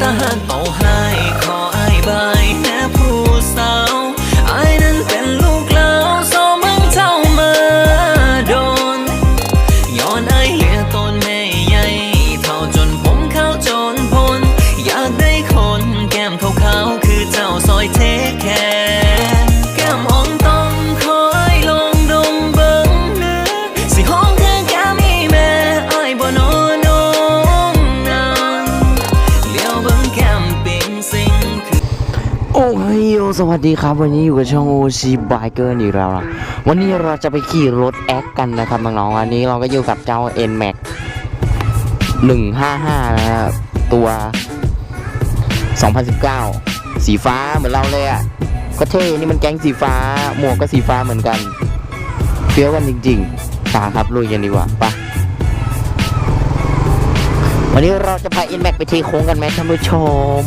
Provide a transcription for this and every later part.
ต สวัสดีครับวันนี้อยู่กับช่องโอชีบายเกอร์อีกแล้วนะวันนี้เราจะไปขี่รถแอคกันนะครับน้องๆวันนี้เราก็อยู่กับเจ้า N Max 155 นะครับตัว 2019 สีฟ้าเหมือนเราเลยอะก็เท่นี่มันแก๊งสีฟ้า หมวกก็สีฟ้าเหมือนกันเฟี้ยวกันจริงๆตาครับลุยกันดีกว่าไปะวันนี้เราจะพา N Max ไปเทโค้งกันไหมท่านผู้ชม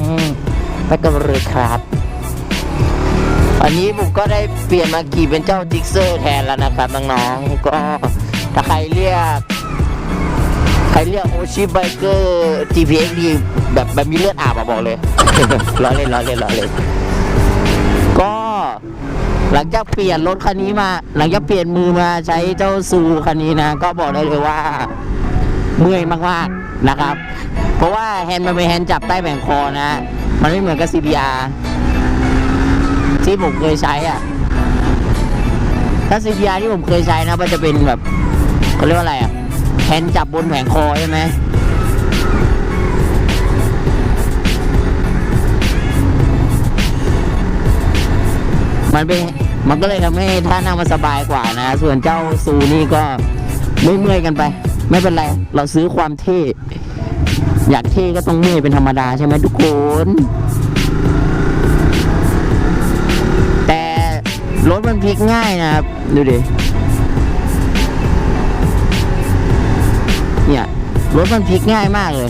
ไปกันเลยครับ อันนี้ผมก็ได้เปลี่ยนมาขี่เป็นเจ้าจิกเซอร์แทนแล้วนะครับน้องๆก็ถ้าใครเรียก ใครเรียกโอชิไบเกอร์ GPX ดีแบบแบบมีเลือดอาบอะบอกเลยล้อเล่นล้อเล่นล้อเล่นก็หลังจากเปลี่ยนรถคันนี้มา หลังจากเปลี่ยนมือมาใช้เจ้าซูคันนี้นะ ก็บอกได้เลยว่าเมื่อยมากๆนะครับ เพราะว่าแฮนด์มันเป็นแฮนด์จับใต้แบ่งคอนะ มันไม่เหมือนกับ CBR ที่ผมเคยใช้อะ ถ้า CBR ที่ผมเคยใช้นะมันจะเป็นแบบเขาเรียกว่าอะไรอะแฮนจับบนแผงคอใช่ไหมมันเป็นมันก็เลยทำให้ท่านั่งมันสบายกว่านะ ส่วนเจ้าซูนี่ก็ไม่เมื่อยกันไป ไม่เป็นไร เราซื้อความเท่ อยากเท่ก็ต้องเมื่อยเป็นธรรมดาใช่ไหมทุกคน รถมันพลิกง่ายนะครับ ดูดิ เนี่ยรถมันพลิกง่ายมากเลย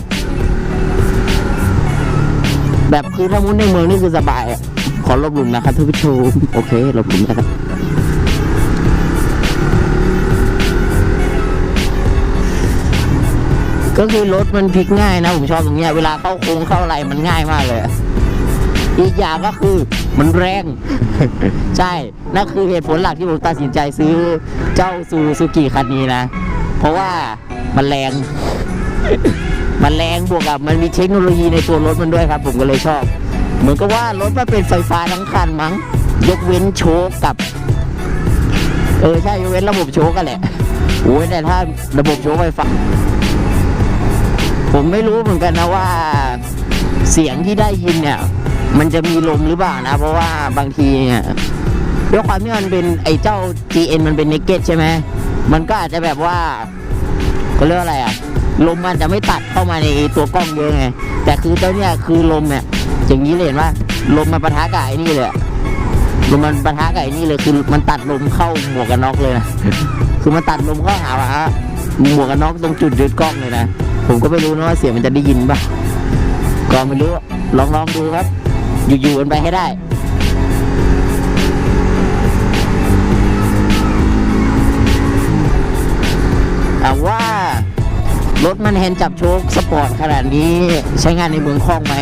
แบบคือถ้ามุดในเมืองนี่คือสบายอะขอลบหลุมนะครับท่านผู้ชมโอเคลบหลุมนะครับก็คือรถมันพลิกง่ายนะ ผมชอบตรงเนี้ยเวลาเข้าโค้งเข้าอะไรมันง่ายมากเลย อีกอย่างก็คือ มันแรง ใช่ นั่นคือเหตุผลหลักที่ผมตัดสินใจซื้อเจ้าซูซูกิคันนี้นะ เพราะว่ามันแรง มันแรงบวกกับมันมีเทคโนโลยีในตัวรถมันด้วยครับ ผมก็เลยชอบ เหมือนกับว่ารถมันเป็นไฟฟ้าทั้งคันมั้ง ยกเว้นโชคกับ เออใช่ยกเว้นระบบโชคกันแหละโอ้ยแต่ถ้าระบบโชคไฟฟ้าผมไม่รู้เหมือนกันนะว่า เสียงที่ได้ยินเนี่ย มันจะมีลมหรือเปล่านะ เพราะว่าบางทีเนี่ยด้วยความที่มันเป็นไอ้เจ้า GN มันเป็นเนกเก็ตใช่ไหมมันก็อาจจะแบบว่าเขาเรียกว่าอะไรอะลมมันจะไม่ตัดเข้ามาในตัวกล้องเยอะไง แต่คือเจ้าเนี่ยคือลมเนี่ยอย่างนี้เลยเห็นว่าลมมันปะทะกับไอ้นี่เลยลมมันปะทะกับไอ้นี่เลยคือมันตัดลมเข้าหมวกกันน็อกเลยนะคือมันตัดลมเข้าหาว่าหมวกกันน็อกตรงจุดยึดกล้องเลยนะผมก็ไม่รู้นะว่าเสียงมันจะได้ยินปะก็ไม่รู้ลองลองดูครับ อยู่ๆกันไปให้ได้เอาว่ารถมันแฮนด์จับโชคสปอร์ตขนาดนี้ใช้งานในเมืองคล่องไหม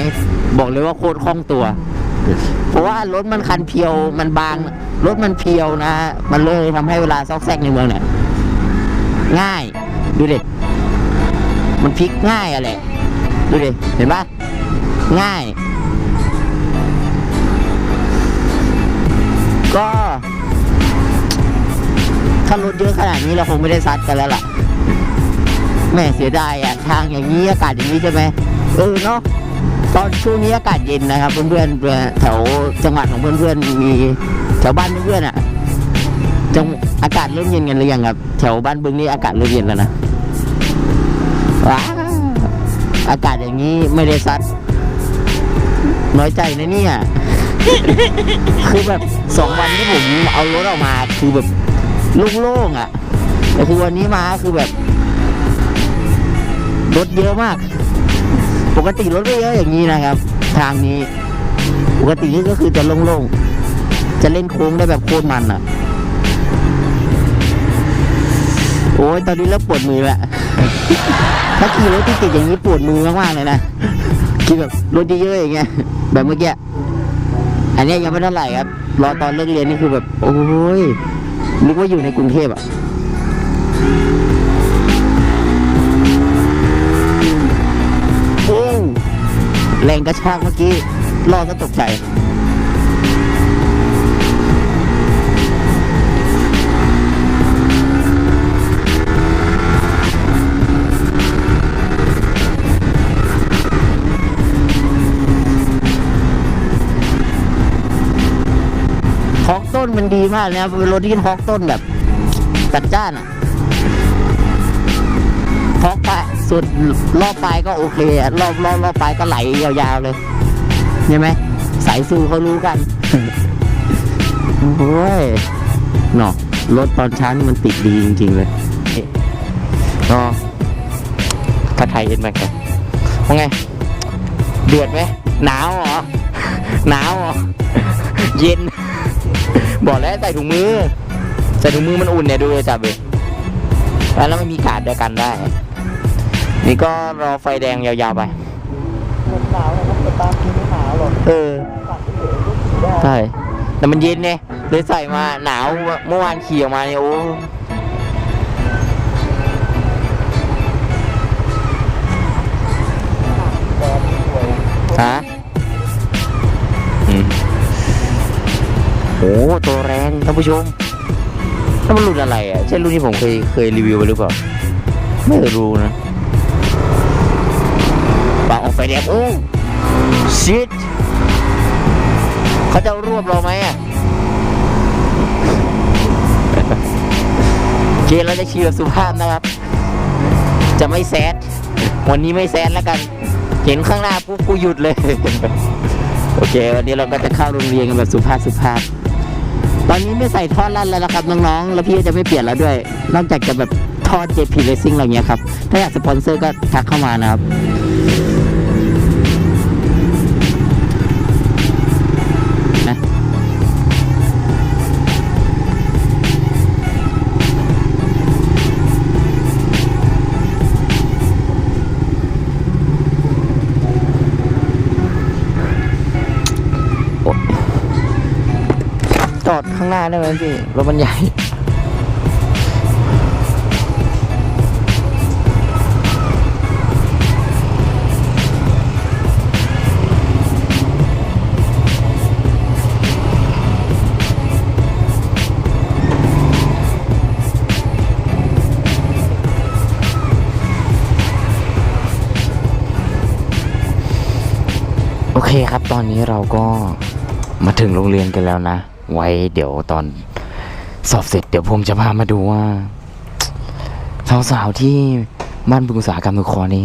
บอกเลยว่าโคตรคล่องตัว เพราะว่ารถมันคันเพียวมันบาง รถมันเพียวนะ มันเลยทำให้เวลาซอกแซกในเมืองเนี่ยง่ายดูเด็ดมันพลิกง่ายอะแหละดูดิเห็นปะง่าย ก็ถ้ารถเยอะขนาดนี้เราคงไม่ได้ซัดกันแล้วล่ะแม่เสียดายอะทางอย่างนี้อากาศอย่างนี้ใช่ไหมเออเนาะตอนช่วงนี้อากาศเย็นนะครับ เพื่อนๆแถวจังหวัดของเพื่อนๆมีแถวบ้านเพื่อนๆอะจังอากาศเริ่มเย็นกันหรือยังครับแถวบ้านบึงนี่อากาศเริ่มเย็นแล้วนะว้าอากาศอย่างนี้ไม่ได้ซัดน้อยใจนะเนี่ย คือแบบสองวันที่ผมเอารถออกมาคือแบบโล่งๆอะ แต่คือวันนี้มาคือแบบรถเยอะมาก ปกติรถไม่เยอะอย่างนี้นะครับ ทางนี้ ปกตินี่ก็คือจะโล่งๆ จะเล่นโค้งได้แบบโคตรมันอะ โอ้ยตอนนี้เริ่มปวดมือแล้วถ้าขี่รถที่ติดอย่างนี้ปวดมือมากๆเลยนะคิดแบบรถเยอะๆอย่างเงี้ยแบบเมื่อกี้ อันนี้ยังไม่เท่าไหร่ครับ รอตอนเลิกเรียนนี่คือแบบ โอ้ยนึกว่าอยู่ในกรุงเทพอะโอ้แรงกระชากเมื่อกี้รอก็ตกใจ ต้นมันดีมากเลยนะเป็นรถที่ฮอกต้นแบบจัดจ้านอะฮอกปสุดรอบปลายก็โอเครอบรอบรอบปลายก็ไหลยาวๆเลยใช่ไหมสายซูเขารู้กันโอ้ยเนาะรถตอนเช้านี่มันติดดีจริง ๆ เลยเนาะถ้าไทยเอ็นแม็กซ์ว่าไง เดือดไหมหนาวเหรอ หนาวเหรอ เย็น บอกแล้วใส่ถุงมือ ใส่ถุงมือมันอุ่นเนี่ยดูเลยจับเลยแล้วมันมีกาดเดียวกันได้ นี่ก็รอไฟแดงยาวๆไปหนาวนะครับตาคีไม่หนาวหรอกเออใช่แต่มันเย็นเนี่ยเลยใส่มาหนาวเมื่อวานขี่ออกมาเนี่ยโอ้ฮะ โอ้ตัวแรงท่านผู้ชมแล้วมันรุ่นอะไรอะใช่รุ่นที่ผมเคยเคยรีวิวไปหรือเปล่า ไม่เคยรู้นะปากออกไฟแดงโอ้ชิดเขาจะรวบเราไหมอะโอเคเราจะขี่แบบสุภาพนะครับ จะไม่แซดวันนี้ไม่แซดแล้วกัน เห็นข้างหน้าปุ๊บกูหยุดเลย โอเค วันนี้เราก็จะเข้าโรงเรียนกันแบบสุภาพสุภาพ ตอนนี้ไม่ใส่ท่อลั่นแล้วนะครับน้องๆ แล้วพี่ก็จะไม่เปลี่ยนแล้วด้วย นอกจากจะแบบท่อ JP Racing อะไรเงี้ยครับ ถ้าอยากสปอนเซอร์ก็ทักเข้ามานะครับางหน้าได้ไหมพี่รถมันใหญ่โอเคครับ ตอนนี้เราก็มาถึงโรงเรียนกันแล้วนะ ไว้เดี๋ยวตอนสอบเสร็จเดี๋ยวผมจะพามาดูว่าสาวๆที่บ้านบึงอุตสาหกรรมทุกคอนี่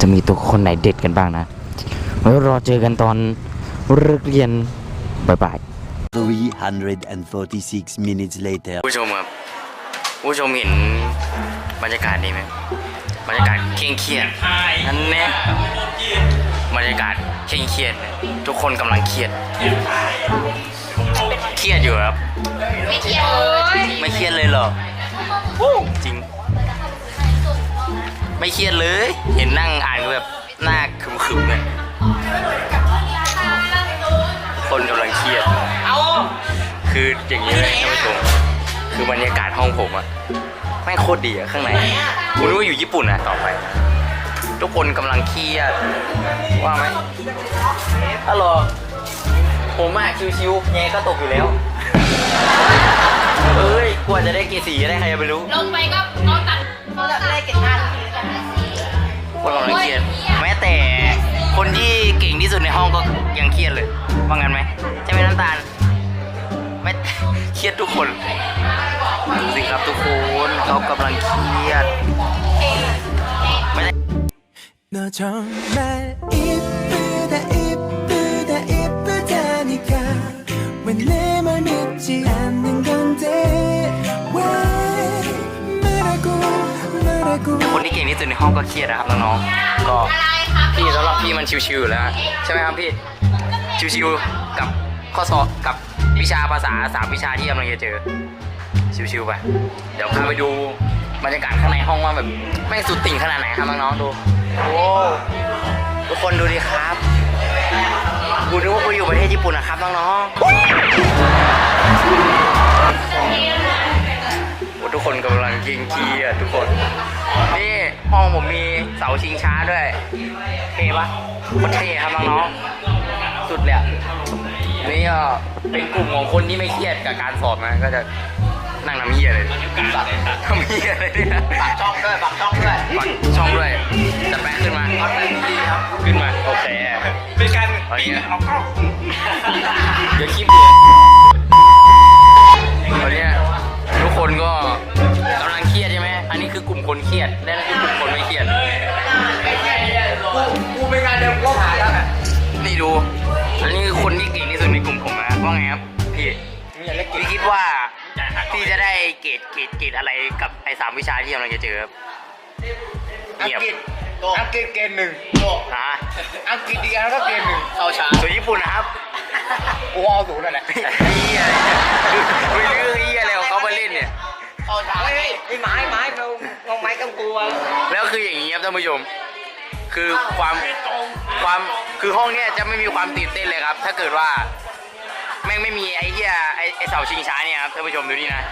จะมีตัวคนไหนเด็ดกันบ้างนะไว้รอเจอกันตอนเลิกเรียนบ๊ายบาย346 minutes later. ผู้ชมครับผู้ชมเห็นบรรยากาศนี้ไหมบรรยากาศเคร่งเครียดนั่นแน่บรรยากาศเคร่งเครียดเลยทุกคนกำลังเครียดเค รียดอยู่ครับ ไม่เครียดเลยไม่เครียดเลยเหรอจริง ไม่เครียดเลย เห็นนั่งอ่านก็แบบหน้าขึมๆเนี่ยคนกำลังเครียดคืออย่างนี้เลยท่านผู้ชมคือบรรยากาศห้องผมอะแม่งโคตรดีอะข้างในคุณนึกว่าอยู่ญี่ปุ่นอะต่อไป ทุกคนกำลังเครียด ว่าไหมฮัลโหล ผมอะชิวๆแงก็ตกอยู่แล้ว เอ้ยกว่าจะได้เกรดสีจะได้ใครจะไปรู้ลงไปก็ก็ตัดก็ตัดเลยเก็บงานทีกันคนกำลังเครียดแม้แต่คนที่เก่งที่สุดในห้องก็ยังเครียดเลย ว่างั้นไหมใช่ไหมน้ำตาล ไม่เครียดทุกคนดูสิครับทุกคนเขากำลังเครียดไม่ได้ 믿지 않는 건데 왜 말하고 말하고 คนที่เก่งที่สุดในห้องก็เครียดนะครับน้องๆ ก็พี่สำหรับพี่มันชิวๆอยู่แล้ว ใช่ไหมครับพี่ ชิวๆกับข้อสอบกับวิชาภาษาสามวิชาที่กำลังจะเจอ ชิวๆไป เดี๋ยวพาไปดูบรรยากาศข้างในห้องว่าแบบแม่งสุดติ่งขนาดไหนครับน้องๆดู โอ้ ทุกคนดูดิครับกูนึกว่ากูอยู่ประเทศญี่ปุ่นนะครับน้องๆ ทุกคนกำลังยิงกีอะทุกคน นี่ห้องผมมีเสาชิงช้าด้วยเท่ปะโคตรเท่ครับน้องๆสุดเลยอะนี่ก็เป็นกลุ่มของคนที่ไม่เครียดกับการสอบนะก็จะนั่งน้ำเหี้ยเลยทำเหี้ยเลยเนี่ยปากช่องด้วยปากช่องด้วยปากช่องด้วยจัดไปขึ้นมาขึ้นมาโอเคเป็นการปีนเอาเข้าเดี๋ยวคลิปเดียวตอนเนี้ยทุก คนก็กำลังเครียดใช่ไหมอันนี้คือกลุ่มคนเครียดและนั่นคือกลุ่มคนไม่เครียดกูเป็นงานเดิมก็หาแล้วนี่ดูอันนี้คือคนที่เก่งที่สุดในกลุ่มผมนะว่าไงครับพี่พี่คิดว่าพี่จะได้เกรดเกรดเกรดอะไรกับไอ้สามวิชาที่กำลังจะเจอครับเงียบอังกฤษเกณฑ์หนึ่งฮะอังกฤษอีกอันก็เกณฑ์หนึ่งเข้าช้าส่วนญี่ปุ่นนะครับกูเอาศูนย์นั่นแหละเฮียไม่รู้เฮียอะไรของ เขามาเล่นเนี่ยเฮ้ยไอ้ไม้ไม้เราเอาไม้กับกูอะแล้วคืออย่างนี้ครับท่านผู้ชม คือความความคือห้องเนี้ยจะไม่มีความตื่นเต้นเลยครับ ถ้าเกิดว่า แม่งไม่มีไอ้เหี้ยไอ้ไอ้เสาชิงช้าเนี่ยครับท่านผู้ชมดูนี่นะ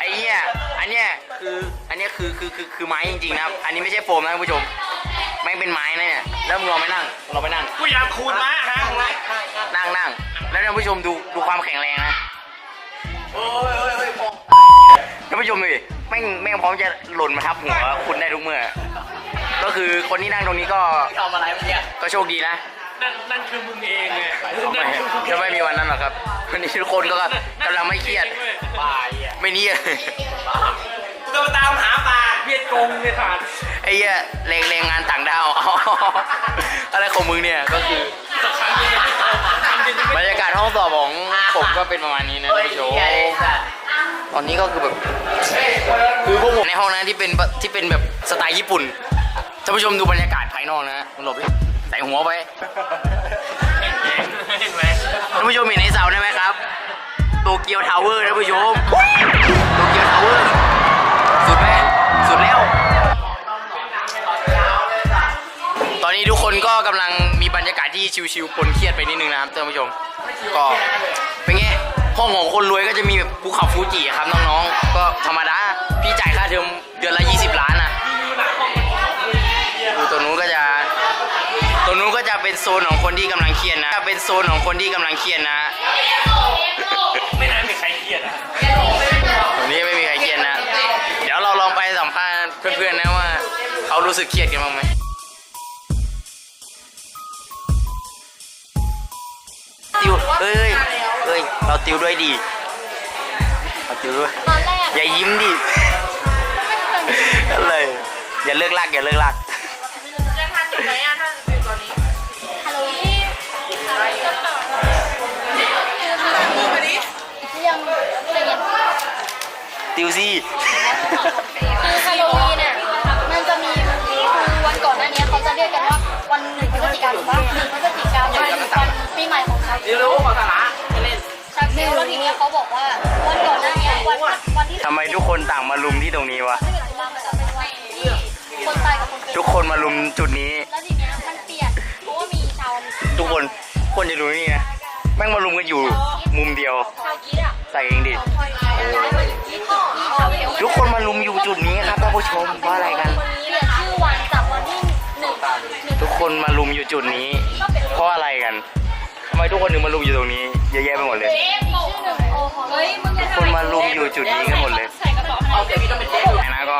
ไอ้เหี้ยอันเนี้ยคืออันเนี้ยคือคือคือคือไม้จริงๆนะครับ อันนี้ไม่ใช่โฟมนะท่านผู้ชม แม่งเป็นไม้นะเนี่ยแล้วมึงลองไปนั่งลองไปนั่ง กูอยากขูดม้าฮะนั่งนั่งแล้วท่านผู้ชมดูดูความแข็งแรงนะ โอ้ย ท่านผู้ชมดูดิแม่งแม่งพร้อมจะหล่นมาทับหัวคุณได้ทุกเมื่อ ก็คือคนที่นั่งตรงนี้ก็ทำอะไรเมื่อกี้ก็โชคดีนะนั่นนั่นคือมึงเองไงไม่จะไม่มีวันนั้นหรอกครับวันนี้ทุกคนก็กำลังไม่เครียดป่าอะไม่เนียกูจะมาตามหาป่าเวียดกงเลยค่ะไอ้เหี้ยแรงแรงงานต่างดาวอ๋ออะไรของมึงเนี่ยก็คือ สักครั้งยังไม่ตรงครั้งยังไม่บรรยากาศห้องสอบของผมก็เป็นประมาณนี้นะท่านผู้ชมต อนนี้ก็คือแบบคือพวกผมในห้องนะที่เป็นที่เป็นแบบสไตล์ญี่ปุ่นท่านผู้ชมดูบรรยากาศภายนอกนะมึงหลบดิใส่หัวไปเห็นไหมท่านผู้ชมเห็นในเสาได้ไหมครับโตเกียวทาวเวอร์ท่านผู้ชมโตเกียวทาวเวอร์สุดไหมสุดแล้ว ตอนนี้ทุกคนก็กำลังมีบรรยากาศที่ชิวๆปนเครียดไปนิดนึงนะครับท่านผู้ชม ก็เป็นไง ห้องของคนรวยก็จะมีแบบภูเขาฟูจิอะครับน้องๆ ก็ธรรมดา พี่จ่ายค่าเทอมเดือนละ 20 ล้านอะดูตัวนู้นก็จะตัวนู้นก็จะเป็นโซนของคนที่กำลังเครียดนะเป็นโซนของคนที่กำลังเครียดนะ ไม่น่ามีใครเครียดอะตรงนี้ไม่มีใครเครียดนะ เดี๋ยวเราลองไปสัมภาษณ์เพื่อนๆนะว่า เขารู้สึกเครียดกันบ้างไหมติวเอ้ย เอ้ย เราติวด้วยดีเราติวด้วย ตอนแรกอย่ายิ้มดิอะไรอย่าเลิกลากอย่าเลิกลากยังทันอยู่ไหมอะถ้าอยู่ตอนนี้ฮัลโหลนี่อะไรกันต่อคือมันยังละเอียดติวซี่ คือฮาโลวีนเนี่ยมันจะมีคือวันก่อนหน้านี้เขาจะเรียกกันว่าวันหนึ่งพฤศจิกายนถูกปะหนึ่งพฤศจิกายนวันปีใหม่ของชาวจีนรู้ภาษาละเล่น ชาวจีนแล้วทีเนี้ยเขาบอกว่าวันก่อนหน้านี้วันวันที่ทำไมทุกคนต่างมาลุมที่ตรงนี้วะ ที่ตุลามันจะเป็นวันที่คนตายกับคนเกิดทุกคนมาลุมจุดนี้ แล้วทีเนี้ยมันเปลี่ยนเพราะว่ามีชาวทุกคนคนจะดูนี่นะแม่งมาลุมกันอยู่มุมเดียว ชาวกีดอะใส่เองดิย้ายมาอยู่ที่จุดที่ชาวเอลทุกคนมาลุมอยู่จุดนี้ครับท่านผู้ชมเพราะอะไรกันเปลี่ยนชื่อวันจากวันที่หนึ่งหนึ่งทุกคนมาลุมอยู่จุดนี้ เพราะอะไรกัน ทำไมทุกคนถึงมาลุมอยู่ตรงนี้เยอะแยะไปหมดเลยเอ๊ะชื่อหนึ่งโอ้โหเฮ้ยมึงจะทุกคนมาลุมอยู่จุดนี้กันหมดเลย ใส่กระเป๋าเอาเดี๋ยวพี่ต้องไปเช็คนะก็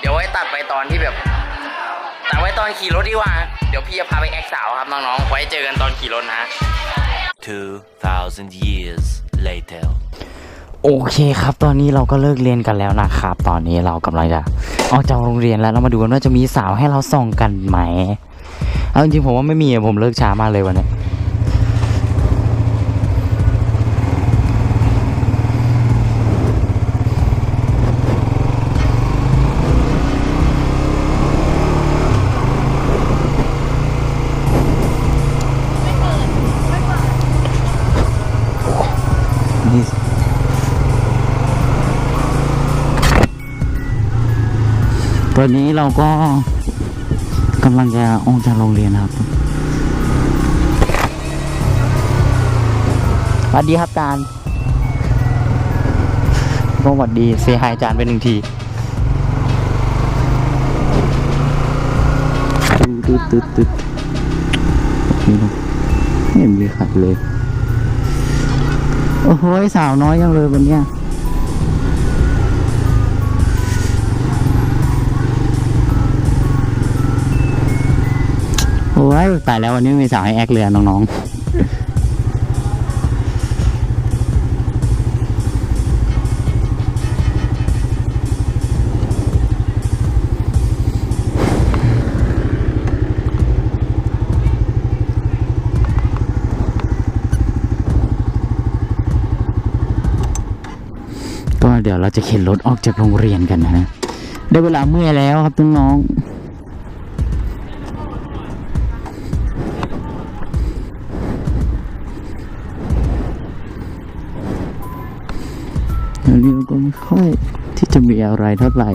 เดี๋ยวไว้ตัดไปตอนที่แบบตัดไว้ตอนขี่รถดีกว่า เดี๋ยวพี่จะพาไปแอคสาวครับน้องๆ ไว้เจอกันตอนขี่รถนะ 2,000 years later. โอเคครับ ตอนนี้เราก็เลิกเรียนกันแล้วนะครับ ตอนนี้เรากำลังจะออกจากโรงเรียนแล้วเรามาดูกันว่าจะมีสาวให้เราส่องกันไหม เอาจริงๆผมว่าไม่มีอะผมเลิกช้ามากเลยวันเนี้ยนี่ อนนี้เราก็กำลังำลังจะออกจากโรงเรียนครับสวัสดีครับอาจารย์ก็สวัสดีเซฮายอาจารย์เป็นหนึ่งทีตึ๊ดตึ๊ดตึ๊ดนี่นะไม่เห็นมีขัดเลย โอ้โหสาวน้อยยังเลยวันเนี้ย โอ้ยตายแล้ววันนี้มีสาวให้แอคเลยอน้องๆ ก็เดี๋ยวเราจะเข็นรถออกจากโรงเรียนกันนะ ได้เวลาเมื่อยแล้วครับน้องๆ ค่อยที่จะมีอะไรเท่าไหร่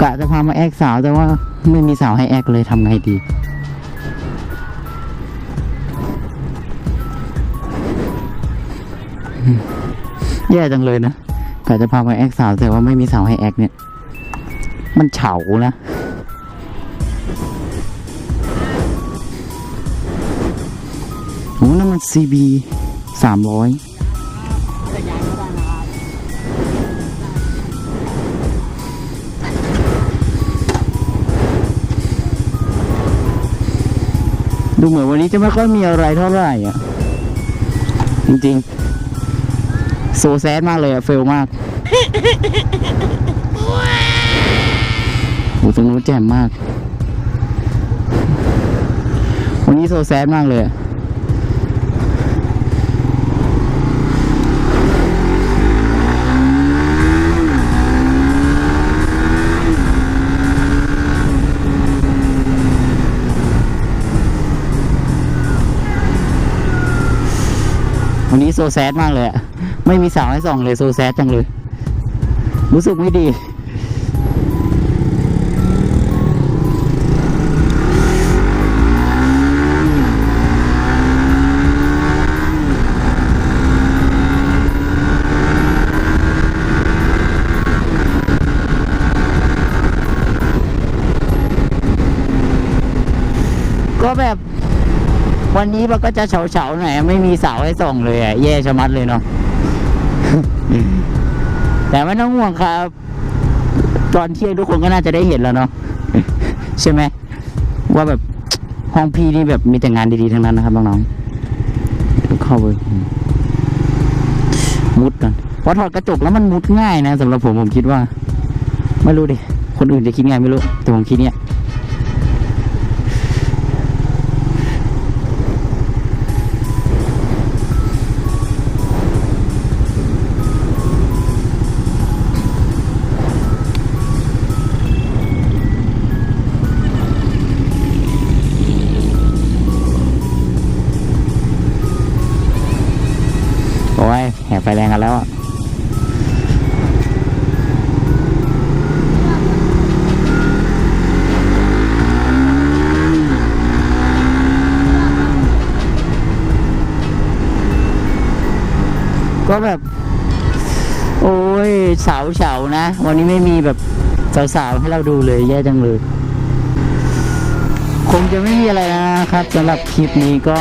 กะจะพามาแอกสาวแต่ว่าไม่มีสาวให้แอกเลยทำไงดี แย่จังเลยนะกะจะพามาแอกสาวแต่ว่าไม่มีสาวให้แอกเนี่ย มันเฉานะโอ้นั่นมัน CB สามร้อย ดูเหมือนวันนี้จะไม่ค่อยมีอะไรเท่าไหร่อะ จริงๆ โซแซดมากเลยอะ เฟลมากโหตรงนู้นแจ่มมาก วันนี้โซแซดมากเลยอะ วันนี้โซแซดมากเลยอะไม่มีสาวให้ส่องเลยโซแซดจังเลย รู้สึกไม่ดี วันนี้มันก็จะเฉาๆหน่อยไม่มีเสาให้ส่องเลยอะแย่ชะมัดเลยเนาะแต่ไม่ต้องห่วงครับ ตอนเที่ยงทุกคนก็น่าจะได้เห็นแล้วเนาะใช่ไหมว่าแบบห้องพี่นี่แบบมีแต่งานดีๆทั้งนั้นนะครับน้องๆเข้าไปมุดกันเพราะถอดกระจกแล้วมันมุดง่ายนะสำหรับผมผมคิดว่า ไม่รู้ดิคนอื่นจะคิดไงไม่รู้แต่ผมคิดเนี้ย ก็แบบ โอ้ยสาวเฉานะ วันนี้ไม่มีแบบสาวๆให้เราดูเลยแย่จังเลย คงจะไม่มีอะไรนะครับสำหรับคลิปนี้ก็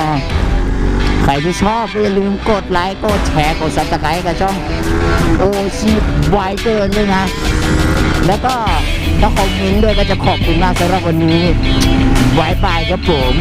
ใครที่ชอบก็อย่าลืมกดไลค์กดแชร์กดซับสไครต์กับช่องโอชีไวเกินด้วยนะ แล้วก็ถ้าคอมเมนต์ด้วยก็จะขอบคุณมากสำหรับวันนี้ ไว้ไปครับผม